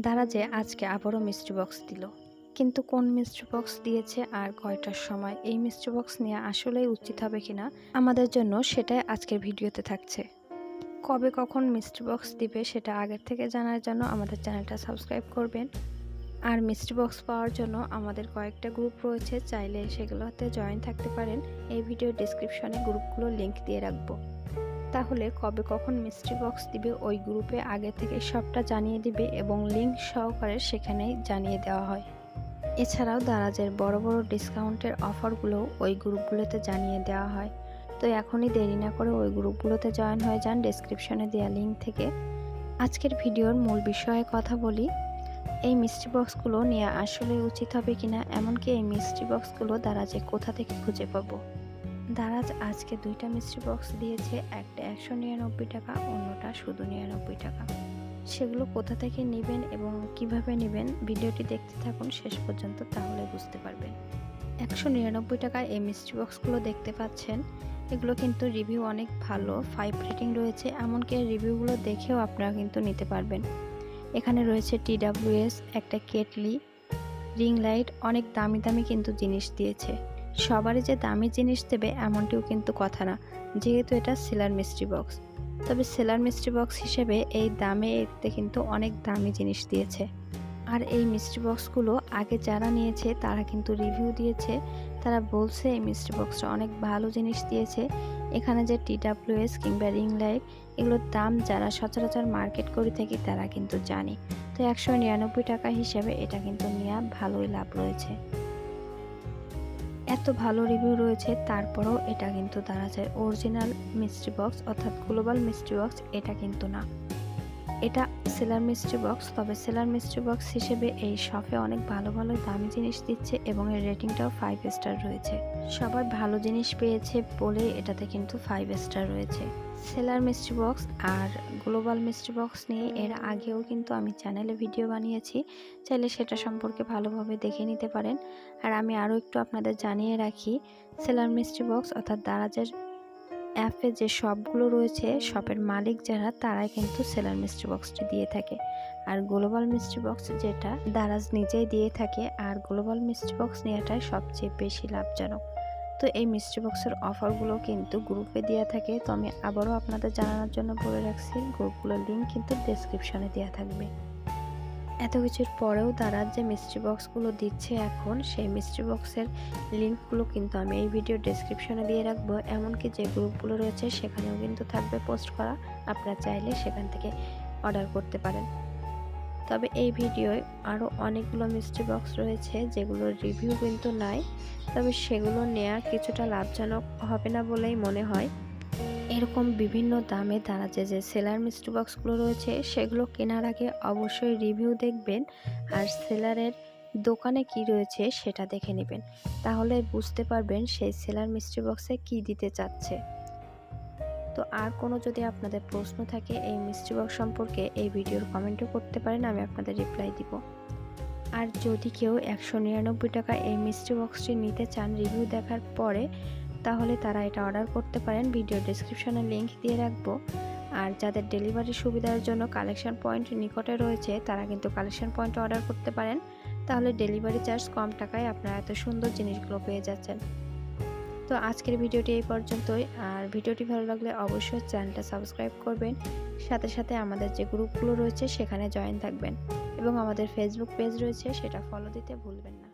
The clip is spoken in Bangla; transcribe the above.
দ্বারা যে আজকে আবারও মিস্ট্রি বক্স দিল। কিন্তু কোন মিস্ট্রি বক্স দিয়েছে আর কয়টার সময়? এই মিস্ট্রি বক্স নিয়ে আসলেই উচিত হবে কিনা? আমাদের জন্য সেটাই আজকের ভিডিওতে থাকছে। কবে কখন মিস্ট্রি বক্স দিবে সেটা আগের থেকে জানার জন্য আমাদের চ্যানেলটা সাবস্ক্রাইব করবেন। আর মিস্ট্রি বক্স পাওয়ার জন্য আমাদের কয়েকটা গ্রুপ রয়েছে, চাইলে সেগুলোতে জয়েন থাকতে পারেন। এই ভিডিও ডিসক্রিপশনে গ্রুপগুলোর লিংক দিয়ে রাখব। তাহলে কবে কখন মিস্ট্রি বক্স দিবে ওই গ্রুপে আগে থেকে সবটা জানিয়ে দিবে এবং লিংক সহকারে সেখানেই জানিয়ে দেওয়া হয়। এছাড়াও দারাজের বড় বড় ডিসকাউন্টের অফারগুলো ওই গ্রুপগুলোতে জানিয়ে দেওয়া হয়। তো এখনই দেরি না করে ওই গ্রুপগুলোতে জয়েন হয়ে যান ডেসক্রিপশনে দেওয়া লিঙ্ক থেকে। আজকের ভিডিওর মূল বিষয়ে কথা বলি। এই মিষ্টি বক্সগুলো নেওয়া আসলে উচিত হবে কিনা, এমনকি এই মিষ্টি বক্সগুলো দারাজে কোথা থেকে খুঁজে পাবো? দারাজ আজকে দুইটা মিষ্টি বক্স দিয়েছে, একটা একশো নিরানব্বই টাকা, অন্যটা শুধু নিরানব্বই টাকা। সেগুলো কোথা থেকে নেবেন এবং কীভাবে নেবেন ভিডিওটি দেখতে থাকুন শেষ পর্যন্ত, তাহলে বুঝতে পারবেন। একশো নিরানব্বই টাকায় এই মিষ্টি বক্সগুলো দেখতে পাচ্ছেন। এগুলো কিন্তু রিভিউ অনেক ভালো ফাইভ রেটিং রয়েছে, এমনকি রিভিউগুলো দেখেও আপনারা কিন্তু নিতে পারবেন। এখানে রয়েছে টিডাব্লিউএস একটা কেটলি রিং লাইট অনেক দামি দামি কিন্তু জিনিস দিয়েছে। সবারই যে দামি জিনিস দেবে এমনটিও কিন্তু কথা না, যেহেতু এটা সেলার মিস্ট্রি বক্স। তবে সেলার মিস্ট্রি বক্স হিসেবে এই দামে এতে কিন্তু অনেক দামি জিনিস দিয়েছে। আর এই মিস্ট্রি বক্সগুলো আগে যারা নিয়েছে, তারা কিন্তু রিভিউ দিয়েছে। তারা বলছে এই মিস্ট্রি বক্সটা অনেক ভালো জিনিস দিয়েছে। এখানে যে টি টিডাব্লিউএস কিংবা রিং লাইট, এগুলোর দাম যারা সচরাচর মার্কেট করে থাকি, তারা কিন্তু জানে। তো একশো নিরানব্বই টাকা হিসেবে এটা কিন্তু নেওয়া ভালোই লাভ রয়েছে। এত ভালো রিভিউ রয়েছে, তারপরেও এটা কিন্তু দারাজের অরিজিনাল মিস্ট্রি বক্স অর্থাৎ গ্লোবাল মিস্ট্রি বক্স এটা কিন্তু না। এটা সেলার মিস্ট্রি বক্স। তবে সেলার মিস্ট্রি বক্স হিসেবে এই শপে অনেক ভালো ভালো দামি জিনিস দিচ্ছে এবং এর রেটিংটাও ফাইভ স্টার রয়েছে। সবাই ভালো জিনিস পেয়েছে বলে এটাতে কিন্তু ফাইভ স্টার রয়েছে। সেলার মিস্ট্রি বক্স আর গ্লোবাল মিস্ট্রি বক্স নিয়ে এর আগেও কিন্তু আমি চ্যানেলে ভিডিও বানিয়েছি। চাইলে সেটা সম্পর্কে ভালোভাবে দেখে নিতে পারেন। আর আমি আরও একটু আপনাদের জানিয়ে রাখি, সেলার মিস্ট্রি বক্স অর্থাৎ দারাজের অ্যাপে যে শপগুলো রয়েছে, শপের মালিক যারা, তারাই কিন্তু সেলার মিস্ট্রি বক্সটি দিয়ে থাকে। আর গ্লোবাল মিস্ট্রি বক্স যেটা, দারাজ নিজেই দিয়ে থাকে। আর গ্লোবাল মিস্ট্রি বক্স নেওয়াটাই সবচেয়ে বেশি লাভজনক। তো এই মিস্ট্রি বক্সের অফারগুলো কিন্তু গ্রুপে দেওয়া থাকে। তো আমি আবারও আপনাদের জানানোর জন্য বলে রাখছি, গ্রুপগুলোর লিঙ্ক কিন্তু ডেসক্রিপশনে দেওয়া থাকবে। এত কিছুর পরেও তারা যে মিস্ট্রি বক্সগুলো দিচ্ছে এখন, সেই মিস্ট্রি বক্সের লিঙ্কগুলো কিন্তু আমি এই ভিডিও ডেসক্রিপশনে দিয়ে রাখব। এমনকি যে গ্রুপগুলো রয়েছে, সেখানেও কিন্তু থাকবে পোস্ট করা। আপনারা চাইলে সেখান থেকে অর্ডার করতে পারেন। তবে এই ভিডিওয় আরও অনেকগুলো মিস্ট্রি বক্স রয়েছে, যেগুলোর রিভিউ কিন্তু নাই। তবে সেগুলো নেওয়া কিছুটা লাভজনক হবে না বলেই মনে হয়। এরকম বিভিন্ন দামে তারা যে যে সেলার মিস্ট্রি বক্সগুলো রয়েছে সেগুলো কেনার আগে অবশ্যই রিভিউ দেখবেন আর সেলারের দোকানে কি রয়েছে সেটা দেখে নেবেন। তাহলে বুঝতে পারবেন সেই সেলার মিস্ট্রি বক্সে কি দিতে চাচ্ছে। তো আর কোনো যদি আপনাদের প্রশ্ন থাকে এই মিস্ট্রি বক্স সম্পর্কে এই ভিডিওর কমেন্টও করতে পারেন, আমি আপনাদের রিপ্লাই দিব। আর যদি কেউ একশো নিরানব্বই টাকা এই মিস্ট্রি বক্সটি নিতে চান রিভিউ দেখার পরে তাহলে তারা এটা অর্ডার করতে পারেন। ভিডিও ডিসক্রিপশনে লিংক দিয়ে রাখব। আর যাদের ডেলিভারি সুবিধার জন্য কালেকশন পয়েন্ট নিকটে রয়েছে, তারা কিন্তু কালেকশন পয়েন্ট অর্ডার করতে পারেন। তাহলে ডেলিভারি চার্জ কম টাকায় আপনারা এত সুন্দর জিনিসগুলো পেয়ে যাচ্ছেন। তো আজকের ভিডিওটি এই পর্যন্তই। আর ভিডিওটি ভালো লাগলে অবশ্যই চ্যানেলটা সাবস্ক্রাইব করবেন। সাথে সাথে আমাদের যে গ্রুপগুলো রয়েছে, সেখানে জয়েন থাকবেন। এবং আমাদের ফেসবুক পেজ রয়েছে, সেটা ফলো দিতে ভুলবেন না।